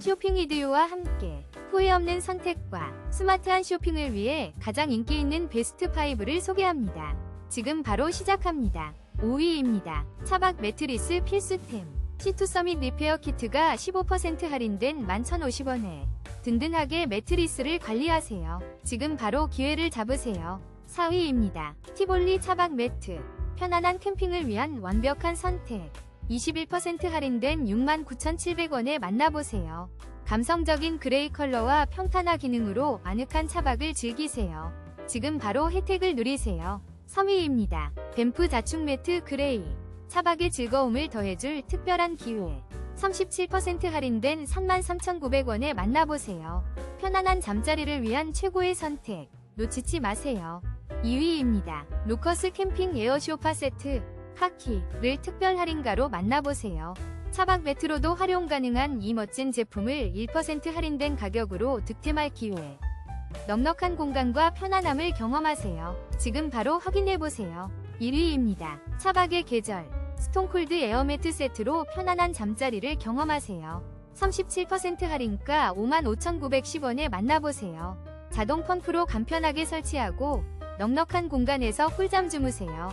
쇼핑 이디오와 함께 후회 없는 선택과 스마트한 쇼핑을 위해 가장 인기 있는 베스트 5를 소개합니다. 지금 바로 시작합니다. 5위입니다. 차박 매트리스 필수템. C2 서밋 리페어 키트가 15% 할인된 11,050원에 든든하게 매트리스를 관리하세요. 지금 바로 기회를 잡으세요. 4위입니다. 티볼리 차박 매트. 편안한 캠핑을 위한 완벽한 선택. 21% 할인된 69,700원에 만나보세요. 감성적인 그레이 컬러와 평탄화 기능으로 아늑한 차박을 즐기세요. 지금 바로 혜택을 누리세요. 3위입니다. 뱀프 자축 매트 그레이. 차박의 즐거움을 더해줄 특별한 기회. 37% 할인된 33,900원에 만나보세요. 편안한 잠자리를 위한 최고의 선택. 놓치지 마세요. 2위입니다. 로커스 캠핑 에어 쇼파 세트. 카키를 특별 할인가로 만나보세요. 차박 매트로도 활용 가능한 이 멋진 제품을 1% 할인된 가격으로 득템할 기회. 넉넉한 공간과 편안함을 경험하세요. 지금 바로 확인해보세요. 1위입니다. 차박의 계절. 스톤콜드 에어매트 세트로 편안한 잠자리를 경험하세요. 37% 할인가 55,910원에 만나보세요. 자동 펌프로 간편하게 설치하고 넉넉한 공간에서 꿀잠 주무세요.